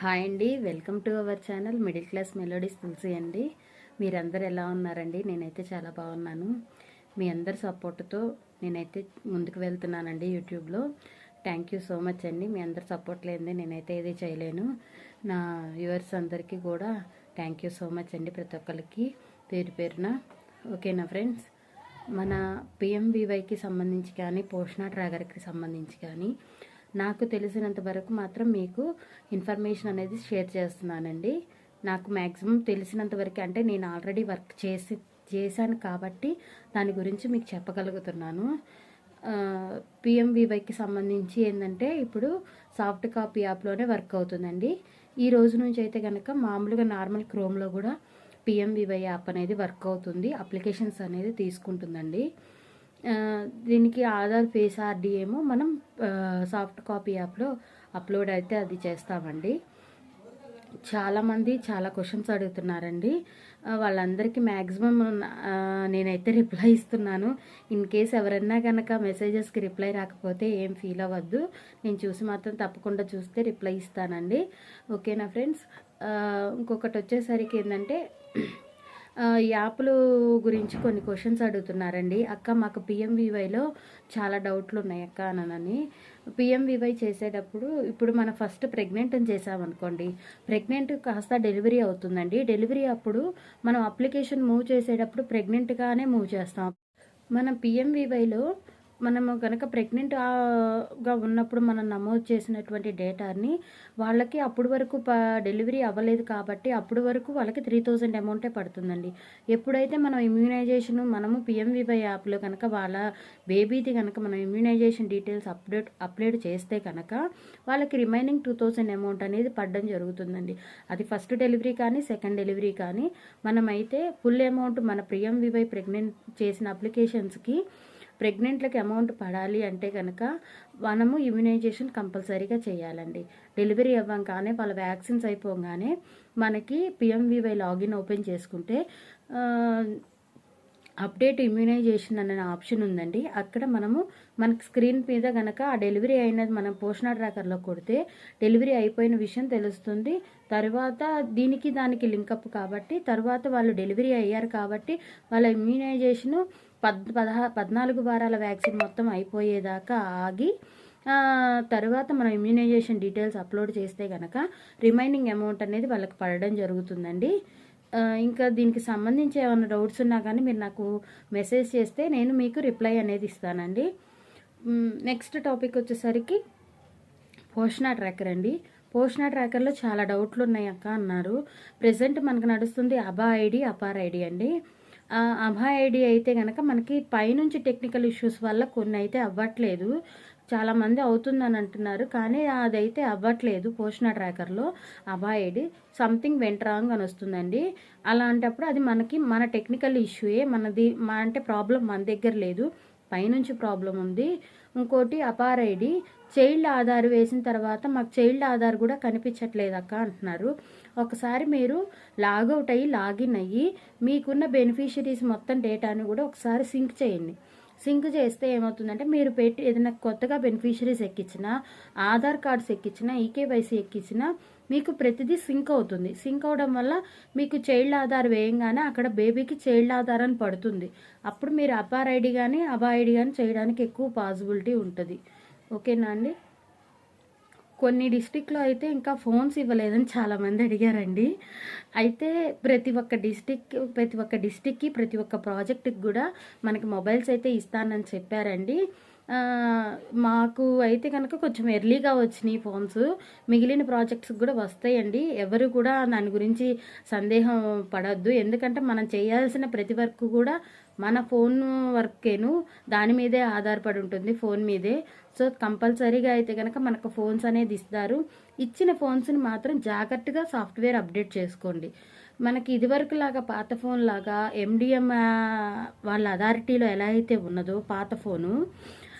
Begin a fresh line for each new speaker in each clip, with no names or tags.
Hi అండి. Welcome to our channel middle class melodies Tulasi అండి. మీరందరూ ఎలా ఉన్నారండి? నేనైతే చాలా బాగున్నాను. మీ అందరి సపోర్ట్తో నేనైతే ముందుకు వెళ్తున్నానండి యూట్యూబ్లో థ్యాంక్ యూ సో మచ్ అండి. మీ అందరి సపోర్ట్ లేనిదే నేనైతే ఏది చేయలేను. నా వ్యూవర్స్ అందరికీ కూడా థ్యాంక్ యూ సో మచ్ అండి ప్రతి ఒక్కరికి పేరు పేరున. ఓకేనా ఫ్రెండ్స్ మన పిఎంవివైకి సంబంధించి కానీ పోషణ ట్రాగర్కి సంబంధించి కానీ నాకు తెలిసినంత వరకు మాత్రం మీకు ఇన్ఫర్మేషన్ అనేది షేర్ చేస్తున్నానండి. నాకు మ్యాక్సిమం తెలిసినంత వరకు అంటే నేను ఆల్రెడీ వర్క్ చేసి చేశాను కాబట్టి దాని గురించి మీకు చెప్పగలుగుతున్నాను. పిఎంవివైకి సంబంధించి ఏంటంటే ఇప్పుడు సాఫ్ట్ కాపీ యాప్లోనే వర్క్ అవుతుందండి. ఈ రోజు నుంచి అయితే కనుక మామూలుగా నార్మల్ క్రోమ్లో కూడా పిఎంవివై యాప్ అనేది వర్క్ అవుతుంది. అప్లికేషన్స్ అనేది తీసుకుంటుందండి. దీనికి ఆధార్ ఫేస్ ఆర్డీ ఏమో మనం సాఫ్ట్ కాపీ యాప్లో అప్లోడ్ అయితే అది చేస్తామండి. చాలామంది చాలా క్వశ్చన్స్ అడుగుతున్నారండి. వాళ్ళందరికీ మ్యాక్సిమం నేనైతే రిప్లై ఇస్తున్నాను. ఇన్ కేస్ ఎవరైనా కనుక మెసేజెస్కి రిప్లై రాకపోతే ఏం ఫీల్ అవ్వద్దు. నేను చూసి మాత్రం తప్పకుండా చూస్తే రిప్లై ఇస్తానండి. ఓకేనా ఫ్రెండ్స్? ఇంకొకటి వచ్చేసరికి ఏంటంటే ఈ యాప్లు గురించి కొన్ని క్వశ్చన్స్ అడుగుతున్నారండి. అక్క మాకు పిఎంవివైలో చాలా డౌట్లు ఉన్నాయి అక్క అనని పిఎంవివై చేసేటప్పుడు ఇప్పుడు మనం ఫస్ట్ ప్రెగ్నెంట్ అని చేసామనుకోండి ప్రెగ్నెంట్ కాస్త డెలివరీ అవుతుందండి. డెలివరీ అప్పుడు మనం అప్లికేషన్ మూవ్ చేసేటప్పుడు ప్రెగ్నెంట్గానే మూవ్ చేస్తాం. మనం పిఎంవివైలో మనము కనుక ప్రెగ్నెంట్గా ఉన్నప్పుడు మనం నమోదు చేసినటువంటి డేటాని వాళ్ళకి అప్పుడు వరకు ప డెలివరీ అవ్వలేదు కాబట్టి అప్పుడు వరకు వాళ్ళకి త్రీ థౌజండ్ అమౌంటే పడుతుందండి. ఎప్పుడైతే మనం ఇమ్యూనైజేషన్ మనము పిఎంవివై యాప్లో కనుక వాళ్ళ బేబీది కనుక మనం ఇమ్యూనైజేషన్ డీటెయిల్స్ అప్డేట్ అప్లోడ్ చేస్తే కనుక వాళ్ళకి రిమైనింగ్ టూ థౌజండ్ అమౌంట్ అనేది పడడం జరుగుతుందండి. అది ఫస్ట్ డెలివరీ కానీ సెకండ్ డెలివరీ కానీ మనమైతే ఫుల్ అమౌంట్ మన పిఎంవివై ప్రెగ్నెంట్ చేసిన అప్లికేషన్స్కి ప్రెగ్నెంట్లకు అమౌంట్ పడాలి అంటే కనుక మనము ఇమ్యునైజేషన్ కంపల్సరీగా చేయాలండి. డెలివరీ అవ్వంగానే వాళ్ళ వ్యాక్సిన్స్ అయిపోగానే మనకి పిఎంవివై లాగిన్ ఓపెన్ చేసుకుంటే అప్డేట్ ఇమ్యూనైజేషన్ అనే ఆప్షన్ ఉందండి. అక్కడ మనము మనకి స్క్రీన్ మీద కనుక ఆ డెలివరీ అయినది మనం పోషణ ట్రాకర్లో కొడితే డెలివరీ అయిపోయిన విషయం తెలుస్తుంది. తర్వాత దీనికి దానికి లింకప్ కాబట్టి తర్వాత వాళ్ళు డెలివరీ అయ్యారు కాబట్టి వాళ్ళ ఇమ్యూనైజేషన్ పద్ పదహా పద్నాలుగు వారాల వ్యాక్సిన్ మొత్తం అయిపోయేదాకా ఆగి తర్వాత మనం ఇమ్యూనైజేషన్ డీటెయిల్స్ అప్లోడ్ చేస్తే కనుక రిమైనింగ్ అమౌంట్ అనేది వాళ్ళకి పడడం జరుగుతుందండి. ఇంకా దీనికి సంబంధించి ఏమైనా డౌట్స్ ఉన్నా కానీ మీరు నాకు మెసేజ్ చేస్తే నేను మీకు రిప్లై అనేది ఇస్తానండి. నెక్స్ట్ టాపిక్ వచ్చేసరికి పోషణ ట్రాకర్ అండి. పోషణ ట్రాకర్లో చాలా డౌట్లు ఉన్నాయి అక్క అన్నారు. ప్రజెంట్ మనకు నడుస్తుంది అబా ఐడి అపార్ ఐడి అండి. ఆ, అభా ఐడి అయితే కనుక మనకి పైనుంచి టెక్నికల్ ఇష్యూస్ వల్ల కొన్ని అయితే అవ్వట్లేదు చాలామంది అవుతుందని అంటున్నారు. కానీ అదైతే అవ్వట్లేదు పోషణ ట్రాకర్లో అభా ఐడి. సంథింగ్ వెంట్ రాంగ్ అని వస్తుందండి. అలాంటప్పుడు అది మనకి మన టెక్నికల్ ఇష్యూయే మనది మా అంటే ప్రాబ్లం మన దగ్గర లేదు. పైనుంచి ప్రాబ్లం ఉంది. ఇంకోటి అపార్ ఐడి. చైల్డ్ ఆధార్ వేసిన తర్వాత మాకు చైల్డ్ ఆధార్ కూడా కనిపించట్లేదు అక్క అంటున్నారు. ఒకసారి మీరు లాగౌట్ అయ్యి లాగిన్ అయ్యి మీకున్న బెనిఫిషరీస్ మొత్తం డేటాని కూడా ఒకసారి సింక్ చేయండి. సింక్ చేస్తే ఏమవుతుందంటే మీరు పెట్టి ఏదైనా కొత్తగా బెనిఫిషరీస్ ఎక్కించినా ఆధార్ కార్డ్స్ ఎక్కించినా ఈకేవైసీ ఎక్కించినా మీకు ప్రతిదీ సింక్ అవుతుంది. సింక్ అవడం వల్ల మీకు చైల్డ్ ఆధార్ వేయంగానే అక్కడ బేబీకి చైల్డ్ ఆధార్ అని పడుతుంది. అప్పుడు మీరు అపార్ ఐడి కానీ అబా ఐడి కానీ చేయడానికి ఎక్కువ పాసిబిలిటీ ఉంటుంది. ఓకేనా అండి? కొన్ని డిస్టిక్లో అయితే ఇంకా ఫోన్స్ ఇవ్వలేదని చాలామంది అడిగారండి. అయితే ప్రతి ఒక్క డిస్టిక్ ప్రతి ఒక్క డిస్టిక్కి ప్రతి ఒక్క ప్రాజెక్ట్కి కూడా మనకి మొబైల్స్ అయితే ఇస్తానని చెప్పారండి. మాకు అయితే కనుక కొంచెం ఎర్లీగా వచ్చినాయి ఫోన్స్ మిగిలిన ప్రాజెక్ట్స్ కూడా వస్తాయండి. ఎవరు కూడా దాని గురించి సందేహం పడద్దు. ఎందుకంటే మనం చేయాల్సిన ప్రతి వర్క్ కూడా మన ఫోన్ వర్కేను దాని మీదే ఆధారపడి ఉంటుంది ఫోన్ మీదే. సో కంపల్సరీగా అయితే కనుక మనకు ఫోన్స్ అనేది ఇస్తారు. ఇచ్చిన ఫోన్స్ని మాత్రం జాగ్రత్తగా సాఫ్ట్వేర్ అప్డేట్ చేసుకోండి. మనకి ఇదివరకు లాగా పాత ఫోన్ లాగా ఎండిఎం వాళ్ళ అథారిటీలో ఎలా అయితే ఉన్నదో పాత ఫోను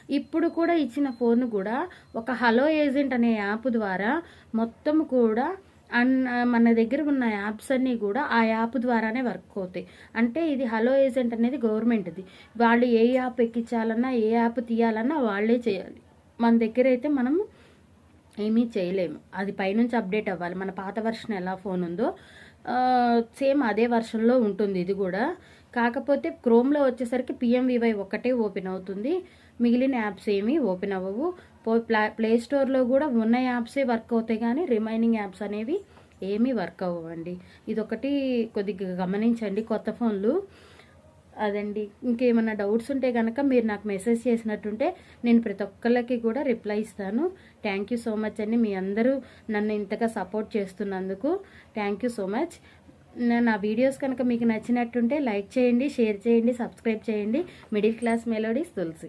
ఇప్పుడు కూడా ఇచ్చిన ఫోన్ కూడా ఒక హలో ఏజెంట్ అనే యాప్ ద్వారా మొత్తం కూడా అన్ మన దగ్గర ఉన్న యాప్స్ అన్నీ కూడా ఆ యాప్ ద్వారానే వర్క్ అవుతాయి. అంటే ఇది హలో ఏజెంట్ అనేది గవర్నమెంట్ది. వాళ్ళు ఏ యాప్ ఎక్కించాలన్నా ఏ యాప్ తీయాలన్నా వాళ్ళే చేయాలి. మన దగ్గర అయితే మనము ఏమీ చేయలేము. అది పైనుంచి అప్డేట్ అవ్వాలి. మన పాత వర్షన్ ఎలా ఫోన్ ఉందో సేమ్ అదే వర్షన్లో ఉంటుంది ఇది కూడా. కాకపోతే క్రోమ్లో వచ్చేసరికి పిఎంవివై ఒక్కటే ఓపెన్ అవుతుంది. మిగిలిన యాప్స్ ఏమీ ఓపెన్ అవ్వవు. ప్లా ప్లే స్టోర్లో కూడా ఉన్న యాప్సే వర్క్ అవుతాయి కానీ రిమైనింగ్ యాప్స్ అనేవి ఏమీ వర్క్ అవ్వండి ఇదొకటి కొద్దిగా గమనించండి కొత్త ఫోన్లు. అదండి. ఇంకేమైనా డౌట్స్ ఉంటే కనుక మీరు నాకు మెసేజ్ చేసినట్టుంటే నేను ప్రతి ఒక్కళ్ళకి కూడా రిప్లై ఇస్తాను. థ్యాంక్ యూ సో మచ్ అండి. మీ అందరూ నన్ను ఇంతగా సపోర్ట్ చేస్తున్నందుకు. థ్యాంక్ యూ సో మచ్ నా వీడియోస్ కనుక మీకు నచ్చినట్టుంటే లైక్ చేయండి షేర్ చేయండి సబ్స్క్రైబ్ చేయండి. Middle class melodies Tulasi